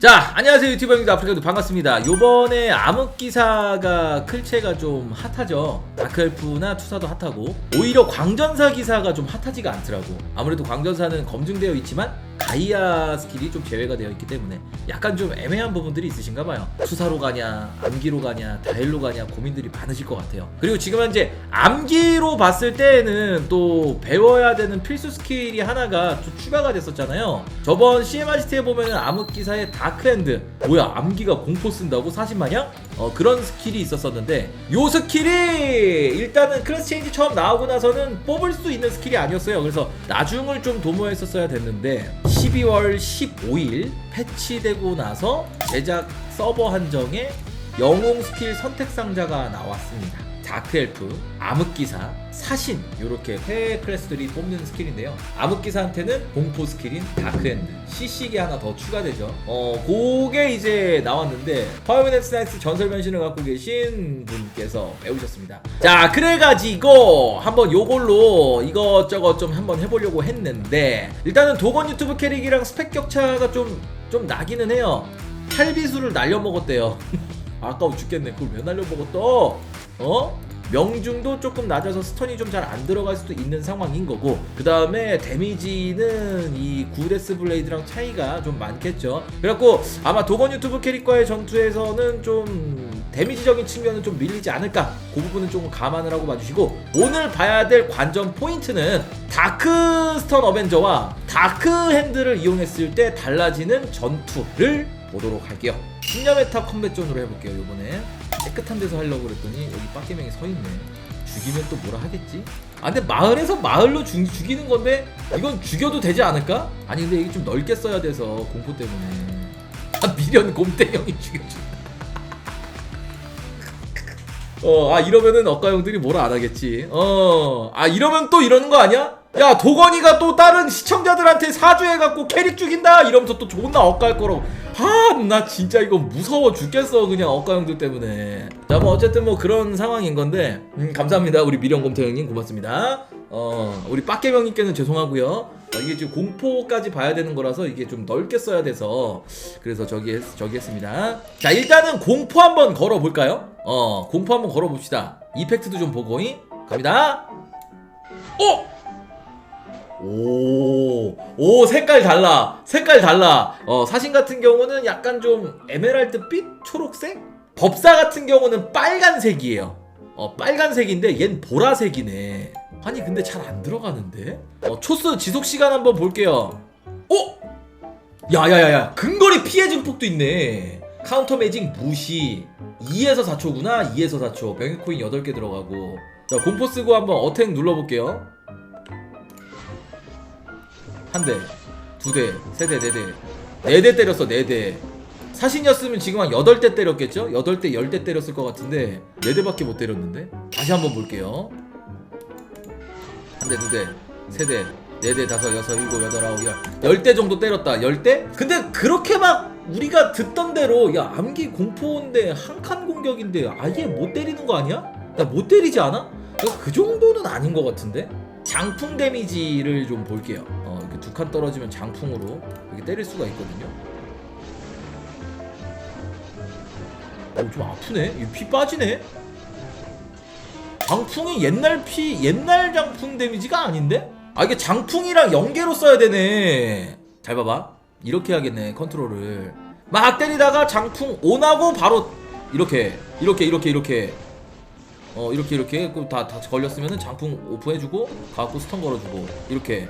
자 안녕하세요 유튜버입니다. 아프리카도 반갑습니다. 요번에 암흑기사가 클체가 좀 핫하죠. 다크엘프나 투사도 핫하고 오히려 광전사 기사가 좀 핫하지가 않더라고. 아무래도 광전사는 검증되어 있지만 가이아 스킬이 좀 제외가 되어 있기 때문에 약간 좀 애매한 부분들이 있으신가 봐요. 투사로 가냐 암기로 가냐 다일로 가냐 고민들이 많으실 것 같아요. 그리고 지금 현재 암기로 봤을 때에는 또 배워야 되는 필수 스킬이 하나가 좀 추가가 됐었잖아요. 저번 CMRCT에 보면은 암흑기사의 다크핸드. 뭐야 암기가 공포 쓴다고? 40마냥? 어 그런 스킬이 있었었는데 요 스킬이 일단은 클래스 체인지 처음 나오고 나서는 뽑을 수 있는 스킬이 아니었어요. 그래서 나중을 좀 도모했었어야 됐는데 12월 15일 패치되고 나서 제작 서버 한정에 영웅 스킬 선택 상자가 나왔습니다. 다크엘프, 암흑기사, 사신 이렇게 회 클래스들이 뽑는 스킬인데요. 암흑기사한테는 공포 스킬인 다크핸드, CC기 하나 더 추가되죠. 어, 그게 이제 나왔는데 파이어맨 나이스 전설 변신을 갖고 계신 분께서 배우셨습니다. 자, 그래가지고 한번 요걸로 이것저것 좀 한번 해보려고 했는데 일단은 도건 유튜브 캐릭이랑 스펙 격차가 좀 좀 나기는 해요. 8비수를 날려먹었대요. 아까워 죽겠네. 그걸 왜 날려먹었어? 어? 명중도 조금 낮아서 스턴이 좀 잘 안 들어갈 수도 있는 상황인 거고 그 다음에 데미지는 이 구데스 블레이드랑 차이가 좀 많겠죠. 그래갖고 아마 도건 유튜브 캐릭과의 전투에서는 좀 데미지적인 측면은 좀 밀리지 않을까. 그 부분은 조금 감안을 하고 봐주시고 오늘 봐야 될 관전 포인트는 다크 스턴 어벤져와 다크 핸드를 이용했을 때 달라지는 전투를 보도록 할게요. 신념의탑 컴뱃존으로 해볼게요 요번에 깨끗한 데서 하려고 그랬더니 여기 빡개명이 서 있네. 죽이면 또 뭐라 하겠지? 아 근데 마을에서 마을로 죽, 죽이는 건데 이건 죽여도 되지 않을까? 아니 근데 이게 좀 넓게 써야 돼서 공포 때문에 아 미련 곰땡형이 죽여준다 어아 이러면은 억가형들이 뭐라 안 하겠지 어아 이러면 또 이러는 거 아니야? 야 도건이가 또 다른 시청자들한테 사주해갖고 캐릭 죽인다 이러면서 또 존나 억가할 거라고. 아나 진짜 이거 무서워 죽겠어 그냥 억가 형들 때문에. 자 뭐 어쨌든 뭐 그런 상황인 건데 음, 감사합니다. 우리 미련곰태 형님 고맙습니다. 어 우리 빡개명님께는 죄송하고요. 어, 이게 지금 공포까지 봐야 되는 거라서 이게 좀 넓게 써야 돼서 그래서 저기 했, 저기 했습니다. 자 일단은 공포 한번 걸어 볼까요? 어 공포 한번 걸어 봅시다. 이펙트도 좀 보고 잉? 갑니다. 어 오, 오, 색깔 달라. 색깔 달라. 어, 사신 같은 경우는 약간 좀 에메랄드빛? 초록색? 법사 같은 경우는 빨간색이에요. 어, 빨간색인데 얜 보라색이네. 아니, 근데 잘 안 들어가는데? 어, 초스 지속 시간 한번 볼게요. 어? 야야야야, 근거리 피해 증폭도 있네. 카운터 매직 무시. 2에서 4초구나. 2에서 4초. 병역 코인 8개 들어가고. 자, 공포 쓰고 한번 어택 눌러 볼게요. 한 대, 두 대, 세 대, 네 대. 네 대 때렸어, 네 대. 사신이었으면 지금 한 여덟 대 때렸겠죠? 여덟 대, 열대 때렸을 것 같은데 네 대밖에 못 때렸는데? 다시 한번 볼게요. 한 대, 두 대, 세 대, 네 대, 다섯, 여섯, 일곱, 여덟, 아홉, 열. 열 대 정도 때렸다. 열 대? 근데 그렇게 막 우리가 듣던 대로 야 암기 공포인데 한 칸 공격인데 아예 못 때리는 거 아니야? 나 못 때리지 않아? 그 정도는 아닌 것 같은데? 장풍 데미지를 좀 볼게요. 어, 이렇게 두 칸 떨어지면 장풍으로 이렇게 때릴 수가 있거든요. 어, 좀 아프네. 이 피 빠지네. 장풍이 옛날 피, 옛날 장풍 데미지가 아닌데? 아, 이게 장풍이랑 연계로 써야 되네. 잘 봐봐. 이렇게 해야겠네, 컨트롤을. 막 때리다가 장풍 온하고 바로 이렇게, 이렇게, 이렇게, 이렇게. 어 이렇게 이렇게 다, 다 걸렸으면은 장풍 오프해주고 갖고 스턴 걸어주고 이렇게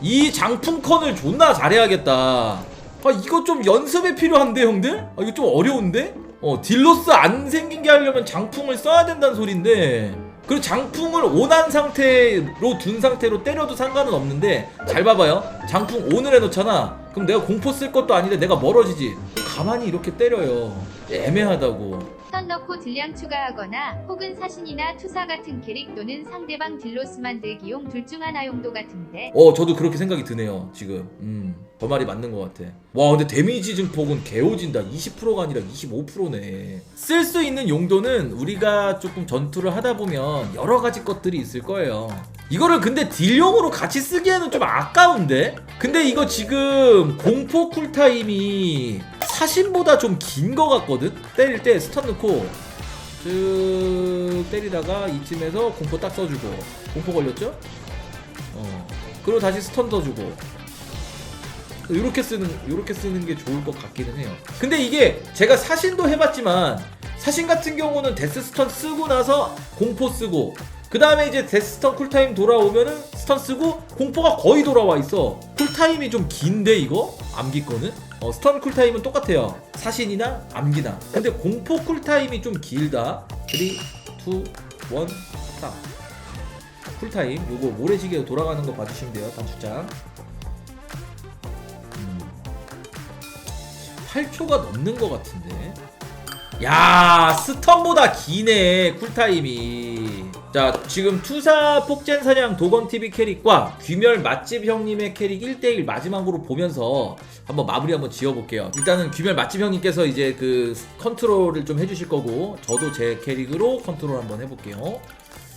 이 장풍 컨을 존나 잘해야겠다. 아 이거 좀 연습이 필요한데 형들? 아 이거 좀 어려운데? 어 딜로스 안 생긴 게 하려면 장풍을 써야 된다는 소린데. 그리고 장풍을 온한 상태로 둔 상태로 때려도 상관은 없는데 잘 봐봐요. 장풍 온을 해놓잖아. 그럼 내가 공포 쓸 것도 아닌데 내가 멀어지지. 가만히 이렇게 때려요 애매하다고. 선 넣고 딜량 추가하거나 혹은 사신이나 투사 같은 캐릭 또는 상대방 딜로스 만들기용 둘 중 하나 용도 같은데. 어 저도 그렇게 생각이 드네요 지금. 음저 말이 맞는 것 같아. 와 근데 데미지 증폭은 개오진다. 20%가 아니라 25%네. 쓸 수 있는 용도는 우리가 조금 전투를 하다 보면 여러 가지 것들이 있을 거예요. 이거를 근데 딜용으로 같이 쓰기에는 좀 아까운데? 근데 이거 지금 공포 쿨타임이 사신보다 좀 긴 거 같거든? 때릴 때 스턴 넣고 쭉 때리다가 이쯤에서 공포 딱 써주고 공포 걸렸죠? 어 그리고 다시 스턴 더 주고 이렇게 쓰는 이렇게 쓰는 게 좋을 것 같기는 해요. 근데 이게 제가 사신도 해봤지만 사신 같은 경우는 데스 스턴 쓰고 나서 공포 쓰고 그 다음에 이제 데스 스턴 쿨타임 돌아오면은 스턴 쓰고 공포가 거의 돌아와 있어. 쿨타임이 좀 긴데 이거 암기 거는 어, 스턴 쿨타임은 똑같아요. 사신이나 암기나. 근데 공포 쿨타임이 좀 길다. 3, 2, 1, 스탑. 쿨타임 요거 모래시계 돌아가는 거 봐주시면 돼요 단추장 음. 8초가 넘는 것 같은데 야 스턴보다 기네 쿨타임이 자 지금 투사 폭젠 사냥 도건TV 캐릭과 귀멸 맛집 형님의 캐릭 1대1 마지막으로 보면서 한번 마무리 한번 지어볼게요 일단은 귀멸 맛집 형님께서 이제 그 컨트롤을 좀 해주실 거고 저도 제 캐릭으로 컨트롤 한번 해볼게요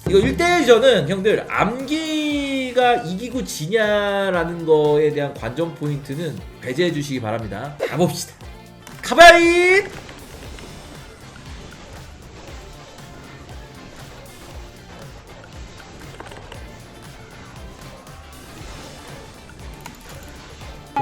이거 1대1전은 형들 암기가 이기고 지냐라는 거에 대한 관전 포인트는 배제해 주시기 바랍니다. 가봅시다. 가바이!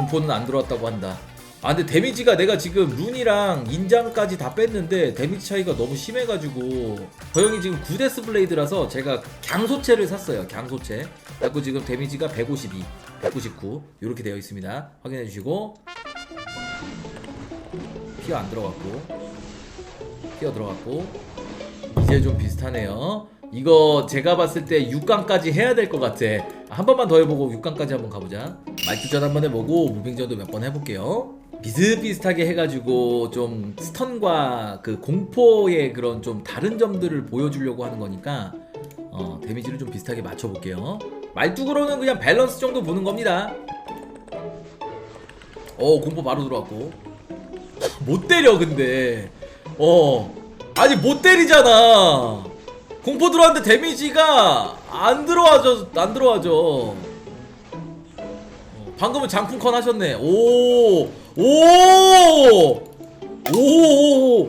공포는 안 들어왔다고 한다. 아 근데 데미지가 내가 지금 룬이랑 인장까지 다 뺐는데 데미지 차이가 너무 심해가지고 저 형이 지금 9데스 블레이드라서 제가 강소체를 샀어요 강소체. 그래고 지금 데미지가 152, 199 이렇게 되어 있습니다. 확인해 주시고. 피어 안 들어갔고. 피어 들어갔고. 이제 좀 비슷하네요 이거 제가 봤을 때 6강까지 해야 될 것 같아. 한 번만 더 해보고 6강까지 한번 가보자. 말투전 한번 해보고 무빙전도 몇 번 해볼게요. 비슷비슷하게 해가지고 좀 스턴과 그 공포의 그런 좀 다른 점들을 보여주려고 하는 거니까 어, 데미지를 좀 비슷하게 맞춰볼게요. 말뚝으로는 그냥 밸런스 정도 보는 겁니다. 어 공포 바로 들어왔고. 못 때려 근데. 어 아니 못 때리잖아 공포 들어왔는데 데미지가 안 들어와져 안 들어와져 어, 방금은 장풍 컨 하셨네. 오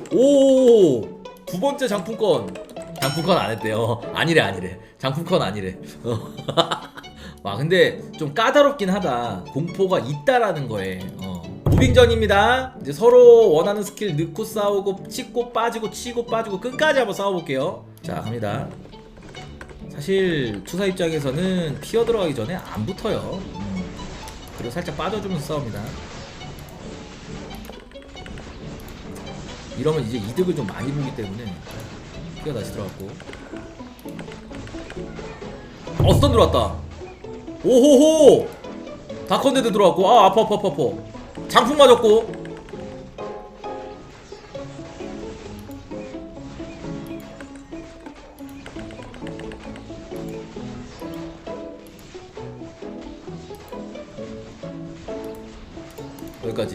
오오오오두 번째 장풍컨 장풍컨 안 했대요. 아니래 아니래. 장풍컨 아니래. 어. 와 근데 좀 까다롭긴 하다. 공포가 있다라는 거에. 어. 무빙전입니다. 이제 서로 원하는 스킬 넣고 싸우고 치고 빠지고 치고 빠지고 끝까지 한번 싸워볼게요 자 갑니다. 사실 투사 입장에서는 피어 들어가기 전에 안 붙어요. 음. 그리고 살짝 빠져주면서 싸웁니다. 이러면 이제 이득을 좀 많이 보기 때문에 피어 다시 들어갔고. 어 스턴 들어왔다. 오호호! 다컨데드 들어왔고. 아 아파 아파 아파 장풍 맞았고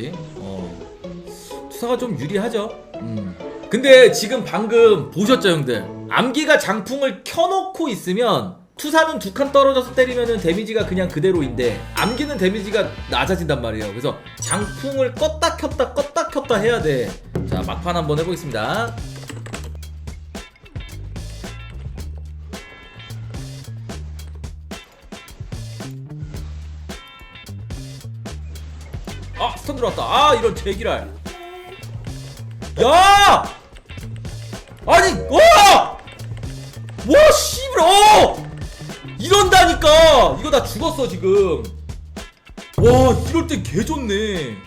여기까지. 어. 투사가 좀 유리하죠. 음. 근데 지금 방금 보셨죠 형들? 암기가 장풍을 켜놓고 있으면 투사는 두 칸 떨어져서 때리면은 데미지가 그냥 그대로인데 암기는 데미지가 낮아진단 말이에요. 그래서 장풍을 껐다 켰다 껐다 켰다 해야 돼자 막판 한번 해보겠습니다 아 스턴 들어왔다. 아 이런 제기랄. 야! 아니 와! 와 씨발 어! 이런다니까! 이거 나 죽었어 지금. 와 이럴 땐 개좋네.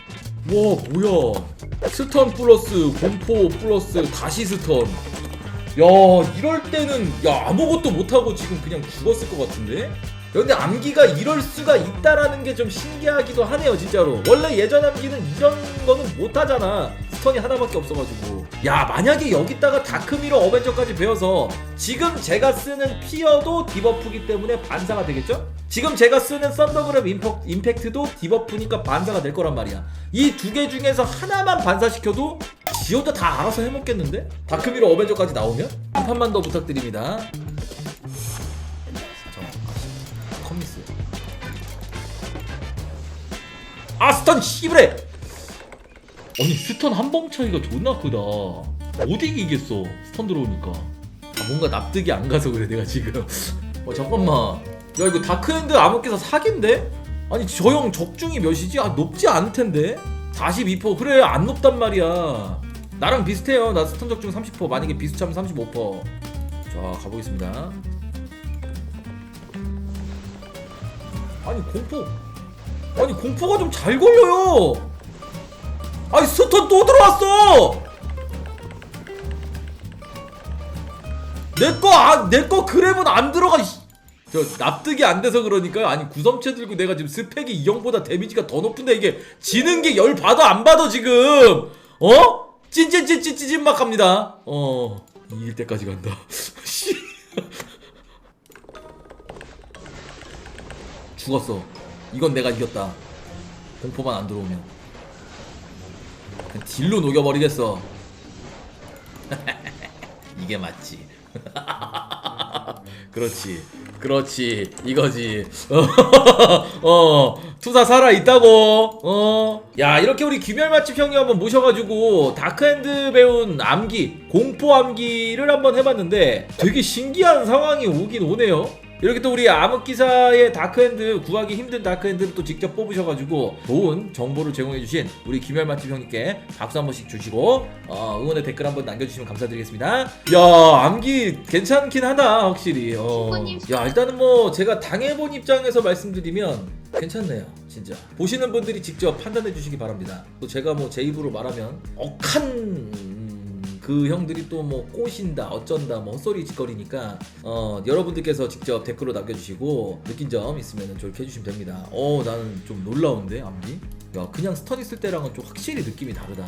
와 뭐야. 스턴 플러스 공포 플러스 다시 스턴. 야 이럴 때는 야 아무것도 못하고 지금 그냥 죽었을 것 같은데 근데 암기가 이럴 수가 있다라는 게 좀 신기하기도 하네요 진짜로 원래 예전 암기는 이런 거는 못하잖아 스턴이 하나밖에 없어가지고 야 만약에 여기다가 다크미러 어벤져까지 배워서 지금 제가 쓰는 피어도 디버프기 때문에 반사가 되겠죠? 지금 제가 쓰는 썬더그램 임퍼, 임팩트도 디버프니까 반사가 될 거란 말이야 이 두 개 중에서 하나만 반사시켜도 지 혼자 다 알아서 해먹겠는데? 다크미러 어벤져까지 나오면? 한 판만 더 부탁드립니다 아 스턴 씨브레. 아니 스턴 한 방 차이가 존나 크다. 어디 이기겠어 스턴 들어오니까. 아, 뭔가 납득이 안 가서 그래 내가 지금. 어 잠깐만. 야 이거 다크핸드 암흑기사 사기인데? 아니 저 형 적중이 몇이지? 아 높지 않을 텐데. 42% 그래 안 높단 말이야. 나랑 비슷해요. 나 스턴 적중 30% 만약에 비슷하면 35%자 가보겠습니다. 아니 공포 아니 공포가 좀 잘 걸려요 아니 스턴 또 들어왔어 내거 아, 내거 그랩은 안 들어가 이씨. 저 납득이 안 돼서 그러니까요 아니 구섬체 들고 내가 지금 스펙이 이 형보다 데미지가 더 높은데 이게 지는 게 열 받아 안 받아 지금 어? 갑니다 어 이길 때까지 간다 씨. 죽었어 이건 내가 이겼다. 공포만 안 들어오면. 그냥 딜로 녹여버리겠어. 이게 맞지. 그렇지. 그렇지. 이거지. 어 투사 살아 있다고. 어야 이렇게 우리 귀멸 맛집 형님 한번 모셔가지고 다크핸드 배운 암기 공포 암기를 한번 해봤는데 되게 신기한 상황이 오긴 오네요 이렇게 또 우리 암흑기사의 다크핸드 구하기 힘든 다크핸드를 또 직접 뽑으셔가지고 좋은 정보를 제공해주신 우리 김열 맛집 형님께 박수 한 번씩 주시고 어, 응원의 댓글 한 번 남겨주시면 감사드리겠습니다. 야 암기 괜찮긴 하다 확실히. 어. 야 일단은 뭐 제가 당해본 입장에서 말씀드리면 괜찮네요 진짜 보시는 분들이 직접 판단해 주시기 바랍니다. 또 제가 뭐 제 입으로 말하면 억한 음, 그 형들이 또 뭐 꼬신다 어쩐다 뭐 헛소리 짓거리니까 어 여러분들께서 직접 댓글로 남겨주시고 느낀 점 있으면 좋게 해주시면 됩니다. 어 나는 좀 놀라운데 암기? 야 그냥 스턴 있을 때랑은 좀 확실히 느낌이 다르다